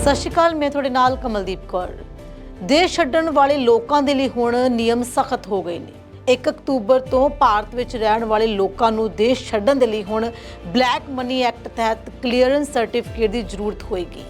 ਸਤਿ ਸ਼੍ਰੀ ਅਕਾਲ, ਮੈਂ ਤੁਹਾਡੇ ਨਾਲ ਕਮਲਦੀਪ ਕੌਰ। ਦੇਸ਼ ਛੱਡਣ ਵਾਲੇ ਲੋਕਾਂ ਦੇ ਲਈ ਹੁਣ ਨਿਯਮ ਸਖਤ ਹੋ ਗਏ ਨੇ। 1 ਅਕਤੂਬਰ ਤੋਂ ਭਾਰਤ ਵਿੱਚ ਰਹਿਣ ਵਾਲੇ ਲੋਕਾਂ ਨੂੰ ਦੇਸ਼ ਛੱਡਣ ਦੇ ਲਈ ਹੁਣ ਬਲੈਕ ਮਨੀ ਐਕਟ ਤਹਿਤ ਕਲੀਅਰੈਂਸ ਸਰਟੀਫਿਕੇਟ ਦੀ ਜ਼ਰੂਰਤ ਹੋਏਗੀ।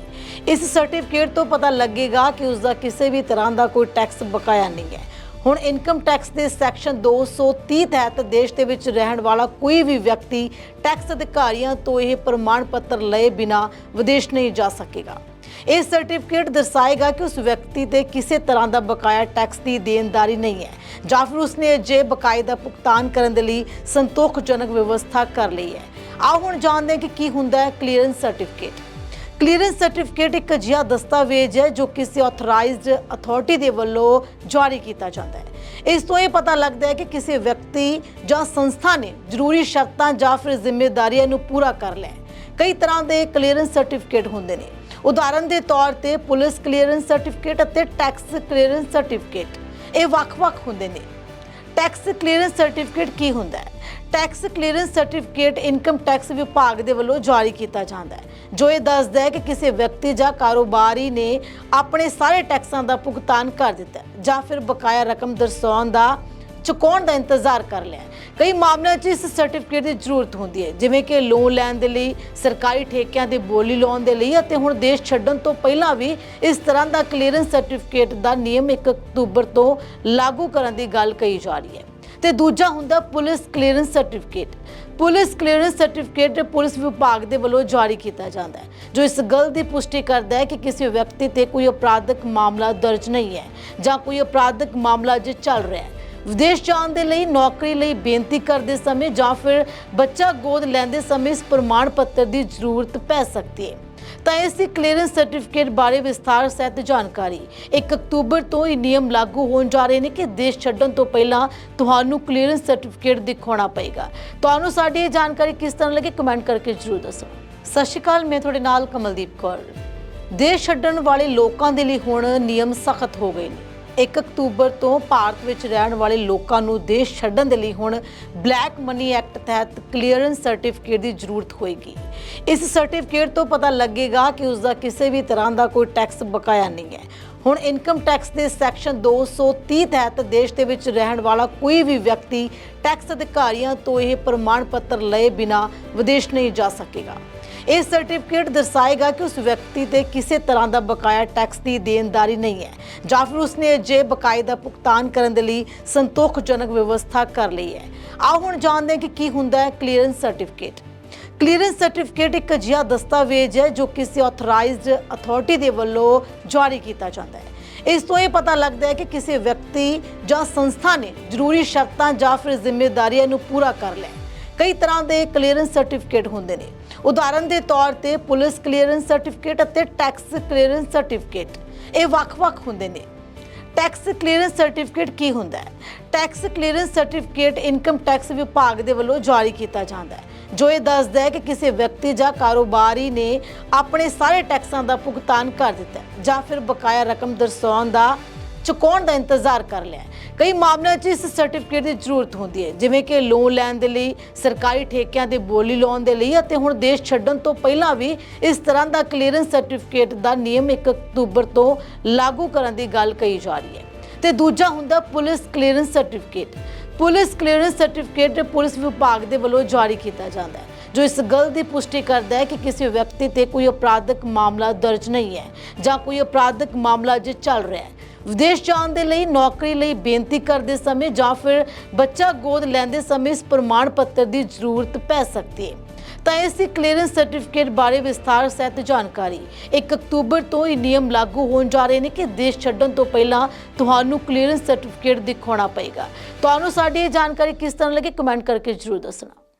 ਇਸ ਸਰਟੀਫਿਕੇਟ ਤੋਂ ਪਤਾ ਲੱਗੇਗਾ ਕਿ ਉਸ ਦਾ ਕਿਸੇ ਵੀ ਤਰ੍ਹਾਂ ਦਾ ਕੋਈ ਟੈਕਸ ਬਕਾਇਆ ਨਹੀਂ ਹੈ। ਹੁਣ ਇਨਕਮ ਟੈਕਸ ਦੇ ਸੈਕਸ਼ਨ 230 ਤਹਿਤ ਦੇਸ਼ ਦੇ ਵਿੱਚ ਰਹਿਣ ਵਾਲਾ ਕੋਈ ਵੀ ਵਿਅਕਤੀ ਟੈਕਸ ਅਧਿਕਾਰੀਆਂ ਤੋਂ ਇਹ ਪ੍ਰਮਾਣ ਪੱਤਰ ਲਏ ਬਿਨਾ ਵਿਦੇਸ਼ ਨਹੀਂ ਜਾ ਸਕੇਗਾ। ਇਹ ਸਰਟੀਫਿਕੇਟ ਦਰਸਾਏਗਾ ਕਿ ਉਸ ਵਿਅਕਤੀ ਤੇ ਕਿਸੇ ਤਰ੍ਹਾਂ ਦਾ ਬਕਾਇਆ ਟੈਕਸ ਦੀ ਦੇਣਦਾਰੀ ਨਹੀਂ ਹੈ, ਜਾਂ ਫਿਰ ਉਸਨੇ ਜੇ ਬਕਾਏ ਦਾ ਭੁਗਤਾਨ ਕਰਨ ਦੇ ਲਈ ਸੰਤੋਖਜਨਕ ਵਿਵਸਥਾ ਕਰ ਲਈ ਹੈ। ਆਓ ਹੁਣ ਜਾਣਦੇ ਹਾਂ ਕਿ ਕੀ ਹੁੰਦਾ ਹੈ ਕਲੀਅਰੈਂਸ ਸਰਟੀਫਿਕੇਟ ਕਲੀਅਰੈਂਸ ਸਰਟੀਫਿਕੇਟ ਇੱਕ ਅਜਿਹਾ ਦਸਤਾਵੇਜ਼ ਹੈ ਜੋ ਕਿਸੇ ਆਥੋਰਾਈਜ਼ਡ ਅਥਾਰਟੀ ਦੇ ਵੱਲੋਂ ਜਾਰੀ ਕੀਤਾ ਜਾਂਦਾ ਹੈ। ਇਸ ਤੋਂ ਇਹ ਪਤਾ ਲੱਗਦਾ ਹੈ ਕਿ ਕਿਸੇ ਵਿਅਕਤੀ ਜਾਂ ਸੰਸਥਾ ਨੇ ਜ਼ਰੂਰੀ ਸ਼ਰਤਾਂ ਜਾਂ ਫਿਰ ਜ਼ਿੰਮੇਵਾਰੀਆਂ ਨੂੰ ਪੂਰਾ ਕਰ ਲਿਆ ਕਈ ਤਰ੍ਹਾਂ ਦੇ ਕਲੀਅਰੈਂਸ ਸਰਟੀਫਿਕੇਟ ਹੁੰਦੇ ਨੇ। ਉਦਾਹਰਨ ਦੇ ਤੌਰ ਤੇ ਪੁਲਿਸ ਕਲੀਅਰੈਂਸ ਸਰਟੀਫਿਕੇਟ ਅਤੇ ਟੈਕਸ ਕਲੀਅਰੈਂਸ ਸਰਟੀਫਿਕੇਟ। ਇਹ ਵੱਖ-ਵੱਖ ਹੁੰਦੇ ਨੇ। ਟੈਕਸ ਕਲੀਅਰੈਂਸ ਸਰਟੀਫਿਕੇਟ ਕੀ ਹੁੰਦਾ ਹੈ? Tax clearance certificate income tax ਵਿਭਾਗ ਦੇ ਵੱਲੋਂ ਜਾਰੀ ਕੀਤਾ ਜਾਂਦਾ ਹੈ। ਜੋ ਇਹ ਦੱਸਦਾ ਹੈ ਕਿ ਕਿਸੇ ਵਿਅਕਤੀ ਜਾਂ ਕਾਰੋਬਾਰੀ ਨੇ ਆਪਣੇ ਸਾਰੇ ਟੈਕਸਾਂ ਦਾ ਭੁਗਤਾਨ ਕਰ ਦਿੱਤਾ ਜਾਂ ਫਿਰ ਬਕਾਇਆ ਰਕਮ ਦਰਸਾਉਣ ਦਾ ਚੁਕਾਉਣ ਦਾ ਇੰਤਜ਼ਾਰ ਕਰ ਲਿਆ ਕਈ ਮਾਮਲਿਆਂ 'ਚ ਇਸ ਸਰਟੀਫਿਕੇਟ ਦੀ ਜ਼ਰੂਰਤ ਹੁੰਦੀ ਹੈ, ਜਿਵੇਂ ਕਿ ਲੋਨ ਲੈਣ ਦੇ ਲਈ, ਸਰਕਾਰੀ ਠੇਕਿਆਂ ਦੀ ਬੋਲੀ ਲਾਉਣ ਦੇ ਲਈ ਅਤੇ ਹੁਣ ਦੇਸ਼ ਛੱਡਣ ਤੋਂ ਪਹਿਲਾਂ ਵੀ ਇਸ ਤਰ੍ਹਾਂ ਦਾ ਕਲੀਅਰੈਂਸ ਸਰਟੀਫਿਕੇਟ ਦਾ ਨਿਯਮ 1 ਅਕਤੂਬਰ ਤੋਂ ਲਾਗੂ ਕਰਨ ਦੀ ਗੱਲ ਕਹੀ ਜਾ ਰਹੀ ਹੈ। ਤੇ ਦੂਜਾ ਹੁੰਦਾ police clearance certificate police clearance certificate police ਵਿਭਾਗ ਦੇ ਵੱਲੋਂ ਜਾਰੀ ਕੀਤਾ ਜਾਂਦਾ ਹੈ, ਜੋ ਇਸ ਗੱਲ ਦੀ ਪੁਸ਼ਟੀ ਕਰਦਾ ਹੈ ਕਿ ਕਿਸੇ ਵਿਅਕਤੀ ਤੇ ਕੋਈ ਅਪਰਾਧਕ ਮਾਮਲਾ ਦਰਜ ਨਹੀਂ ਹੈ ਜਾਂ ਕੋਈ ਅਪਰਾਧਕ ਮਾਮਲਾ ਜੇ ਚੱਲ ਰਿਹਾ ਹੈ। ਵਿਦੇਸ਼ ਜਾਣ ਦੇ ਲਈ ਨੌਕਰੀ ਲਈ ਬੇਨਤੀ ਕਰਦੇ ਸਮੇਂ ਜਾਂ ਫਿਰ ਬੱਚਾ ਗੋਦ ਲੈਂਦੇ ਸਮੇਂ ਇਸ ਪ੍ਰਮਾਣ ਪੱਤਰ ਦੀ ਜ਼ਰੂਰਤ ਪੈ ਸਕਦੀ ਹੈ। ਤਾਂ ਇਸ ਦੀ ਕਲੀਅਰੈਂਸ ਸਰਟੀਫਿਕੇਟ ਬਾਰੇ ਵਿਸਥਾਰ ਸਹਿਤ ਜਾਣਕਾਰੀ 1 ਅਕਤੂਬਰ ਤੋਂ ਇਹ ਨਿਯਮ ਲਾਗੂ ਹੋਣ ਜਾ ਰਹੇ ਨੇ ਕਿ ਦੇਸ਼ ਛੱਡਣ ਤੋਂ ਪਹਿਲਾਂ ਤੁਹਾਨੂੰ ਕਲੀਅਰੈਂਸ ਸਰਟੀਫਿਕੇਟ ਦਿਖਾਉਣਾ ਪਏਗਾ। ਤੁਹਾਨੂੰ ਸਾਡੀ ਇਹ ਜਾਣਕਾਰੀ ਕਿਸ ਤਰ੍ਹਾਂ ਲੱਗੀ ਕਮੈਂਟ ਕਰਕੇ ਜਰੂਰ ਦੱਸੋ। ਸਤਿ ਸ਼੍ਰੀ ਅਕਾਲ, ਮੈਂ ਤੁਹਾਡੇ ਨਾਲ ਕਮਲਦੀਪ ਕੌਰ। ਦੇਸ਼ ਛੱਡਣ ਵਾਲੇ ਲੋਕਾਂ ਦੇ ਲਈ ਹੁਣ ਨਿਯਮ ਸਖਤ ਹੋ ਗਏ ਨੇ। 1 ਅਕਤੂਬਰ ਤੋਂ ਭਾਰਤ ਵਿੱਚ ਰਹਿਣ ਵਾਲੇ ਲੋਕਾਂ ਨੂੰ ਦੇਸ਼ ਛੱਡਣ ਦੇ ਲਈ ਹੁਣ ਬਲੈਕ ਮਨੀ ਐਕਟ ਤਹਿਤ ਕਲੀਅਰੈਂਸ ਸਰਟੀਫਿਕੇਟ ਦੀ ਜ਼ਰੂਰਤ ਹੋਏਗੀ। ਇਸ ਸਰਟੀਫਿਕੇਟ ਤੋਂ ਪਤਾ ਲੱਗੇਗਾ ਕਿ ਉਸ ਦਾ ਕਿਸੇ ਵੀ ਤਰ੍ਹਾਂ ਦਾ ਕੋਈ ਟੈਕਸ ਬਕਾਇਆ ਨਹੀਂ ਹੈ। ਹੁਣ ਇਨਕਮ ਟੈਕਸ ਦੇ ਸੈਕਸ਼ਨ 230 ਤਹਿਤ ਦੇਸ਼ ਦੇ ਵਿੱਚ ਰਹਿਣ ਵਾਲਾ ਕੋਈ ਵੀ ਵਿਅਕਤੀ ਟੈਕਸ ਅਧਿਕਾਰੀਆਂ ਤੋਂ ਇਹ ਪ੍ਰਮਾਣ ਪੱਤਰ ਲਏ ਬਿਨਾ ਵਿਦੇਸ਼ ਨਹੀਂ ਜਾ ਸਕੇਗਾ। ਇਹ ਸਰਟੀਫਿਕੇਟ ਦਰਸਾਏਗਾ ਕਿ ਉਸ ਵਿਅਕਤੀ ਤੇ ਕਿਸੇ ਤਰ੍ਹਾਂ ਦਾ ਬਕਾਇਆ ਟੈਕਸ ਦੀ ਦੇਣਦਾਰੀ ਨਹੀਂ ਹੈ, ਜਾਂ ਫਿਰ ਉਸਨੇ ਜੇ ਬਕਾਏ ਦਾ ਭੁਗਤਾਨ ਕਰਨ ਦੇ ਲਈ ਸੰਤੋਖਜਨਕ ਵਿਵਸਥਾ ਕਰ ਲਈ ਹੈ। ਆਓ ਹੁਣ ਜਾਣਦੇ ਹਾਂ ਕਿ ਕੀ ਹੁੰਦਾ ਹੈ ਕਲੀਅਰੈਂਸ ਸਰਟੀਫਿਕੇਟ। ਕਲੀਅਰੈਂਸ ਸਰਟੀਫਿਕੇਟ ਇੱਕ ਅਜਿਹਾ ਦਸਤਾਵੇਜ਼ ਹੈ ਜੋ ਕਿਸੇ ਆਥੋਰਾਈਜ਼ਡ ਅਥਾਰਟੀ ਦੇ ਵੱਲੋਂ ਜਾਰੀ ਕੀਤਾ ਜਾਂਦਾ ਹੈ। ਇਸ ਤੋਂ ਇਹ ਪਤਾ ਲੱਗਦਾ ਹੈ ਕਿ ਕਿਸੇ ਵਿਅਕਤੀ ਜਾਂ ਸੰਸਥਾ ਨੇ ਜ਼ਰੂਰੀ ਸ਼ਰਤਾਂ ਜਾਂ ਫਿਰ ਜ਼ਿੰਮੇਵਾਰੀਆਂ ਨੂੰ ਪੂਰਾ ਕਰ ਲਿਆ ਕਈ ਤਰ੍ਹਾਂ ਦੇ ਕਲੀਅਰੈਂਸ ਸਰਟੀਫਿਕੇਟ ਹੁੰਦੇ ਨੇ। ਉਦਾਹਰਨ ਦੇ ਤੌਰ ਤੇ ਪੁਲਿਸ ਕਲੀਅਰੈਂਸ ਸਰਟੀਫਿਕੇਟ ਅਤੇ ਟੈਕਸ ਕਲੀਅਰੈਂਸ ਸਰਟੀਫਿਕੇਟ ਇਹ ਵੱਖ-ਵੱਖ ਹੁੰਦੇ ਨੇ। ਟੈਕਸ ਕਲੀਅਰੈਂਸ ਸਰਟੀਫਿਕੇਟ ਕੀ ਹੁੰਦਾ ਹੈ? Tax clearance certificate income tax ਵਿਭਾਗ ਦੇ ਵੱਲੋਂ ਜਾਰੀ ਕੀਤਾ ਜਾਂਦਾ ਹੈ, ਜੋ ਇਹ ਦੱਸਦਾ ਹੈ ਕਿ ਕਿਸੇ ਵਿਅਕਤੀ ਜਾਂ ਕਾਰੋਬਾਰੀ ਨੇ ਆਪਣੇ ਸਾਰੇ ਟੈਕਸਾਂ ਦਾ ਭੁਗਤਾਨ ਕਰ ਦਿੱਤਾ ਜਾਂ ਫਿਰ ਬਕਾਇਆ ਰਕਮ ਦਰਸਾਉਣ ਦਾ ਚੁਕਾਉਣ ਦਾ ਇੰਤਜ਼ਾਰ ਕਰ ਲਿਆ ਕਈ ਮਾਮਲਿਆਂ 'ਚ ਇਸ ਸਰਟੀਫਿਕੇਟ ਦੀ ਜ਼ਰੂਰਤ ਹੁੰਦੀ ਹੈ, ਜਿਵੇਂ ਕਿ ਲੋਨ ਲੈਣ ਦੇ ਲਈ, ਸਰਕਾਰੀ ਠੇਕਿਆਂ ਦੇ ਬੋਲੀ ਲਾਉਣ ਦੇ ਲਈ ਅਤੇ ਹੁਣ ਦੇਸ਼ ਛੱਡਣ ਤੋਂ ਪਹਿਲਾਂ ਵੀ ਇਸ ਤਰ੍ਹਾਂ ਦਾ ਕਲੀਅਰੈਂਸ ਸਰਟੀਫਿਕੇਟ ਦਾ ਨਿਯਮ 1 ਅਕਤੂਬਰ ਤੋਂ ਲਾਗੂ ਕਰਨ ਦੀ ਗੱਲ ਕਹੀ ਜਾ ਰਹੀ ਹੈ। ਤੇ ਦੂਜਾ ਹੁੰਦਾ police clearance certificate police clearance certificate police ਵਿਭਾਗ ਦੇ ਵੱਲੋਂ ਜਾਰੀ ਕੀਤਾ ਜਾਂਦਾ ਹੈ, ਜੋ ਇਸ ਗੱਲ ਦੀ ਪੁਸ਼ਟੀ ਕਰਦਾ ਹੈ ਕਿ ਕਿਸੇ ਵਿਅਕਤੀ ਤੇ ਕੋਈ ਅਪਰਾਧਕ ਮਾਮਲਾ ਦਰਜ ਨਹੀਂ ਹੈ ਜਾਂ ਕੋਈ ਅਪਰਾਧਕ ਮਾਮਲਾ ਜੇ ਚੱਲ ਰਿਹਾ ਹੈ। ਵਿਦੇਸ਼ ਜਾਣ ਦੇ ਲਈ ਨੌਕਰੀ ਲਈ ਬੇਨਤੀ ਕਰਦੇ ਸਮੇਂ ਜਾਂ ਫਿਰ ਬੱਚਾ ਗੋਦ ਲੈਂਦੇ ਸਮੇਂ ਇਸ ਪ੍ਰਮਾਣ ਪੱਤਰ ਦੀ ਜ਼ਰੂਰਤ ਪੈ ਸਕਦੀ ਹੈ। ਤਾਂ ਇਸ ਦੀ ਕਲੀਅਰੈਂਸ ਸਰਟੀਫਿਕੇਟ ਬਾਰੇ ਵਿਸਥਾਰ ਸਹਿਤ ਜਾਣਕਾਰੀ। 1 ਅਕਤੂਬਰ ਤੋਂ ਇਹ ਨਿਯਮ ਲਾਗੂ ਹੋਣ ਜਾ ਰਹੇ ਨੇ ਕਿ ਦੇਸ਼ ਛੱਡਣ ਤੋਂ ਪਹਿਲਾਂ ਤੁਹਾਨੂੰ ਕਲੀਅਰੈਂਸ ਸਰਟੀਫਿਕੇਟ ਦਿਖਾਉਣਾ ਪਏਗਾ। ਤੁਹਾਨੂੰ ਸਾਡੀ ਇਹ ਜਾਣਕਾਰੀ ਕਿਸ ਤਰ੍ਹਾਂ ਲੱਗੀ, ਕਮੈਂਟ ਕਰਕੇ ਜਰੂਰ ਦੱਸਣਾ।